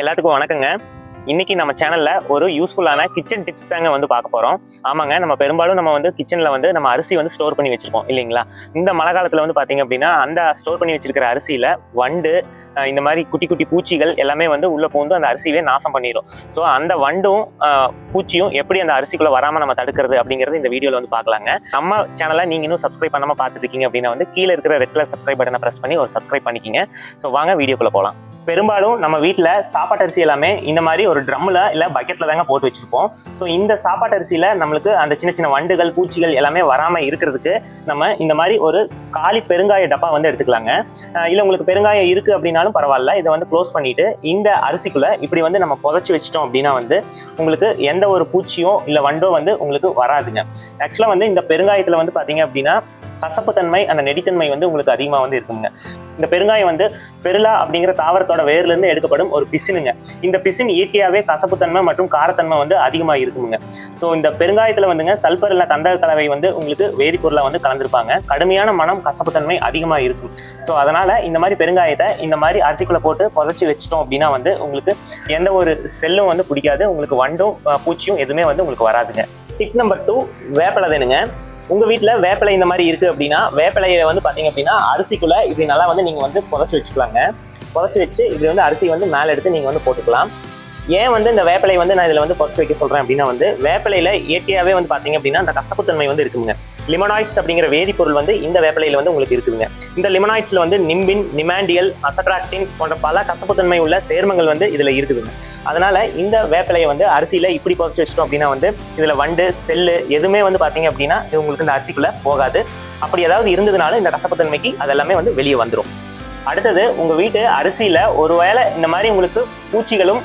எல்லாத்துக்கும் வணக்கங்க. இன்னைக்கு நம்ம சேனல்ல ஒரு யூஸ்ஃபுல்லான கிச்சன் டிப்ஸ் தாங்க வந்து பார்க்க போறோம். ஆமாங்க நம்ம பெரும்பாலும் நம்ம வந்து கிச்சன்ல வந்து நம்ம அரிசி வந்து ஸ்டோர் பண்ணி வச்சிருக்கோம் இல்லைங்களா? இந்த மழை காலத்துல வந்து பாத்தீங்க அப்படின்னா அந்த ஸ்டோர் பண்ணி வச்சிருக்கிற அரிசியில வண்டு இந்த மாதிரி குட்டி குட்டி பூச்சிகள் எல்லாமே வந்து உள்ள பூந்து அந்த அரிசியவே நாசம் பண்ணிடும் ஸோ அந்த வண்டும் பூச்சியும் எப்படி அந்த அரிசிக்குள்ள வராம நம்ம தடுக்கிறது அப்படிங்கறது இந்த வீடியோல வந்து பார்க்கலாங்க. நம்ம சேனலை நீங்க இன்னும் சப்ஸ்கிரைப் பண்ணாம பார்த்துட்டு இருக்கீங்க அப்படின்னா வந்து கீழே இருக்கிற ரெட் கலர் சப்ஸ்கிரைப் பட்டனை பிரஸ் பண்ணி ஒரு சப்ஸ்கிரைப் பண்ணிக்கிங்க. ஸோ வாங்க வீடியோக்குள்ள போகலாம் பெரும்பாலும் நம்ம வீட்டில் சாப்பாட்டு அரிசி எல்லாமே இந்த மாதிரி ஒரு ட்ரம்மில் இல்லை பக்கெட்டில் தாங்க போட்டு வச்சுருப்போம். ஸோ இந்த சாப்பாட்டு அரிசியில் நம்மளுக்கு அந்த சின்ன சின்ன வண்டுகள் பூச்சிகள் எல்லாமே வராமல் இருக்கிறதுக்கு நம்ம இந்த மாதிரி ஒரு காலி பெருங்காய டப்பா வந்து எடுத்துக்கலாங்க. இல்லை உங்களுக்கு பெருங்காயம் இருக்குது அப்படின்னாலும் பரவாயில்ல. இதை வந்து க்ளோஸ் பண்ணிவிட்டு இந்த அரிசிக்குள்ளே இப்படி வந்து நம்ம புதைச்சி வச்சிட்டோம் அப்படின்னா வந்து உங்களுக்கு எந்த ஒரு பூச்சியோ இல்லை வண்டோ வந்து உங்களுக்கு வராதுங்க. ஆக்சுவலாக வந்து இந்த பெருங்காயத்தில் வந்து பார்த்தீங்க அப்படின்னா கசப்புத்தன்மை அந்த நெடித்தன்மை வந்து உங்களுக்கு அதிகமாக வந்து இருக்குங்க. இந்த பெருங்காயம் வந்து பெருலா அப்படிங்கிற தாவரத்தோட வேர்லேருந்து எடுக்கப்படும் ஒரு பிசினுங்க. இந்த பிசின் இயற்கையாகவே கசப்புத்தன்மை மற்றும் காரத்தன்மை வந்து அதிகமாக இருக்குங்க ஸோ இந்த பெருங்காயத்தில் வந்துங்க சல்பர் இல்லை கந்தக கலவை வந்து உங்களுக்கு வேதிப்பொருளாக வந்து கலந்துருப்பாங்க. கடுமையான மனம் கசப்புத்தன்மை அதிகமாக இருக்கும். ஸோ அதனால் இந்த மாதிரி பெருங்காயத்தை இந்த மாதிரி அரிசிக்குள்ளே போட்டு புதைச்சி வச்சிட்டோம் அப்படின்னா வந்து உங்களுக்கு எந்த ஒரு செல்லும் வந்து பிடிக்காது. உங்களுக்கு வண்டும் பூச்சியும் எதுவுமே வந்து உங்களுக்கு வராதுங்க. டிக் நம்பர் டூ வேப்பலதேனுங்க உங்க வீட்டில் வேப்பிலை இந்த மாதிரி இருக்கு அப்படின்னா வேப்பிலையை வந்து பாத்தீங்க அப்படின்னா அரிசிக்குள்ள இப்படி நல்லா வந்து நீங்க வந்து புதைச்சி வச்சுக்கலாங்க. புதைச்சி வச்சு இப்படி வந்து அரிசி வந்து மேலே எடுத்து நீங்க வந்து போட்டுக்கலாம். ஏன் வந்து இந்த வேப்பிலை வந்து நான் இதில் வந்து குறைச்சி வைக்க சொல்கிறேன் அப்படின்னா வந்து வேப்பிலையில் இயற்கையாகவே வந்து பார்த்தீங்க அப்படின்னா அந்த கசப்புத்தன்மை வந்து இருக்குதுங்க லிமனாய்ட்ஸ் அப்படிங்கிற வேதிப்பொருள் வந்து இந்த வேப்பிலையில் வந்து உங்களுக்கு இருக்குதுங்க. இந்த லிமனாய்ட்ஸில் வந்து நிம்பின் நிமாண்டியல் அசட்ராக்டின் போன்ற பல கசப்புத்தன்மை உள்ள சேர்மங்கள் வந்து இதில் இருக்குதுங்க. அதனால இந்த வேப்பிலையை வந்து அரிசியில் இப்படி குறைச்சி வச்சிட்டோம் அப்படின்னா வந்து இதில் வண்டு செல்லு எதுவுமே வந்து பார்த்தீங்க அப்படின்னா இது உங்களுக்கு இந்த அரிசிக்குள்ளே போகாது. அப்படி ஏதாவது இருந்ததுனால இந்த கசப்புத்தன்மைக்கு அதெல்லாமே வந்து வெளியே வந்துடும் அடுத்தது உங்கள் வீட்டு அரிசியில ஒருவேளை இந்த மாதிரி உங்களுக்கு பூச்சிகளும்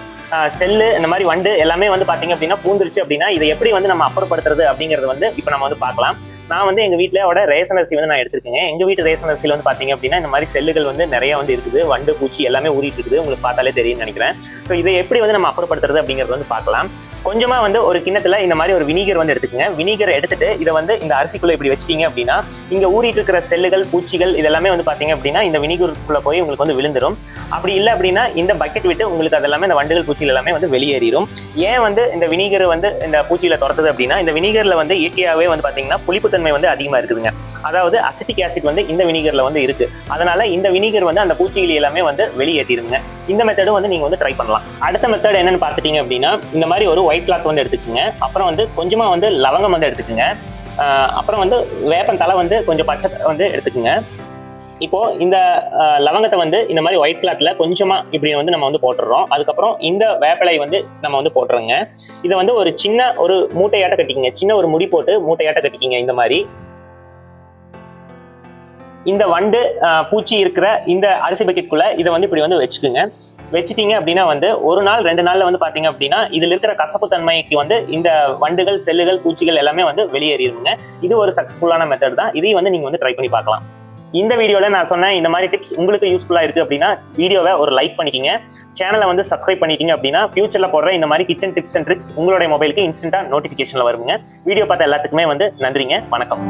செல்லு இந்த மாதிரி வண்டு எல்லாமே வந்து பாத்தீங்க அப்படின்னா பூந்துருச்சு அப்படின்னா இதை எப்படி வந்து நம்ம அப்புறப்படுத்துறது அப்படிங்கறது வந்து இப்போ நம்ம வந்து பார்க்கலாம் நான் வந்து எங்க வீட்டிலோட ரேஷன் அரிசி வந்து நான் எடுத்துருக்கேன் எங்க வீட்டு ரேஷன் அரிசியில் வந்து பாத்தீங்க அப்படின்னா இந்த மாதிரி செல்லுகள் வந்து நிறைய வந்து இருக்குது. வண்டு பூச்சி எல்லாமே ஊறிட்டு இருக்குது. உங்களுக்கு பார்த்தாலே தெரியும்னு நினைக்கிறேன். ஸோ இதை எப்படி வந்து நம்ம அப்புறப்படுத்துறது அப்படிங்கிறது வந்து பார்க்கலாம் கொஞ்சமா வந்து ஒரு கிண்ணத்துல இந்த மாதிரி ஒரு வினிகர் வந்து எடுத்துக்கங்க. வினிகர் எடுத்துட்டு இதை வந்து இந்த அரிசிக்குள்ள இப்படி வச்சிட்டீங்க அப்படின்னா இங்க ஊறிட்டு இருக்கிற செல்லுகள் பூச்சிகள் இதெல்லாமே வந்து பாத்தீங்க அப்படின்னா இந்த வினிகருக்குள்ள போய் உங்களுக்கு வந்து விழுந்துரும். அப்படி இல்லை அப்படின்னா இந்த பக்கெட் விட்டு உங்களுக்கு அதெல்லாமே இந்த வண்டுகள் பூச்சிகள் எல்லாமே வந்து வெளியேறிடும் ஏன் வந்து இந்த வினிகர் வந்து இந்த பூச்சியில துரத்துது அப்படின்னா இந்த வினிகர்ல வந்து இயற்கையாகவே வந்து பாத்தீங்கன்னா புளிப்புத்தன்மை வந்து அதிகமா இருக்குதுங்க. அதாவது அசிட்டிக் ஆசிட் வந்து இந்த வினிகர்ல வந்து இருக்கு. அதனால இந்த வினிகர் வந்து அந்த பூச்சிகள் எல்லாமே வந்து வெளியேற்றிடுங்க இந்த மெத்தடும் வந்து நீங்க வந்து ட்ரை பண்ணலாம். அடுத்த மெத்தட் என்னன்னு பார்த்துட்டீங்க அப்படின்னா இந்த மாதிரி ஒரு ஒயிட் கிளாத் வந்து எடுத்துக்கோங்க. அப்புறம் வந்து கொஞ்சமா வந்து லவங்கம் வந்து எடுத்துக்கோங்க. அப்புறம் வந்து வேப்பன் தலை வந்து கொஞ்சம் பச்சை வந்து எடுத்துக்கோங்க. இப்போ இந்த லவங்கத்தை வந்து இந்த மாதிரி ஒயிட் கிளாத்ல கொஞ்சமா இப்படி வந்து நம்ம வந்து போட்டுடுறோம். அதுக்கப்புறம் இந்த வேப்பிலை வந்து நம்ம வந்து போட்டுறோங்க. இதை வந்து ஒரு சின்ன ஒரு மூட்டையாட்ட கட்டிக்கிங்க. சின்ன ஒரு முடி போட்டு மூட்டையாட்ட கட்டிக்கிங்க இந்த மாதிரி. இந்த வண்டு பூச்சி இருக்கிற இந்த அரிசி பக்கெட்குள்ளே இதை வந்து இப்படி வந்து வச்சுக்குங்க. வச்சுட்டீங்க அப்படின்னா வந்து ஒரு நாள் ரெண்டு நாளில் வந்து பார்த்தீங்க அப்படின்னா இதில் இருக்கிற கசப்பு தன்மைக்கு வந்து இந்த வண்டுகள் செல்லுகள் பூச்சிகள் எல்லாமே வந்து வெளியேறிடுங்க. இது ஒரு சக்ஸஸ்ஃபுல்லான மெத்தட் தான். இதையும் வந்து நீங்கள் வந்து ட்ரை பண்ணி பார்க்கலாம். இந்த வீடியோவில் நான் சொன்னேன் இந்த மாதிரி டிப்ஸ் உங்களுக்கு யூஸ்ஃபுல்லாக இருக்குது அப்படின்னா வீடியோவை ஒரு லைக் பண்ணிக்கிங்க. சேனலை வந்து சப்ஸ்கிரைப் பண்ணிட்டீங்க அப்படின்னா ஃபியூச்சரில் போடுற இந்த மாதிரி கிச்சன் டிப்ஸ் அண்ட் ட்ரிக்ஸ் உங்களுடைய மொபைலுக்கு இன்ஸ்டன்டா நோட்டிஃபிகேஷனில் வருங்க. வீடியோ பார்த்த எல்லாத்துக்குமே வந்து நன்றிங்க. வணக்கம்.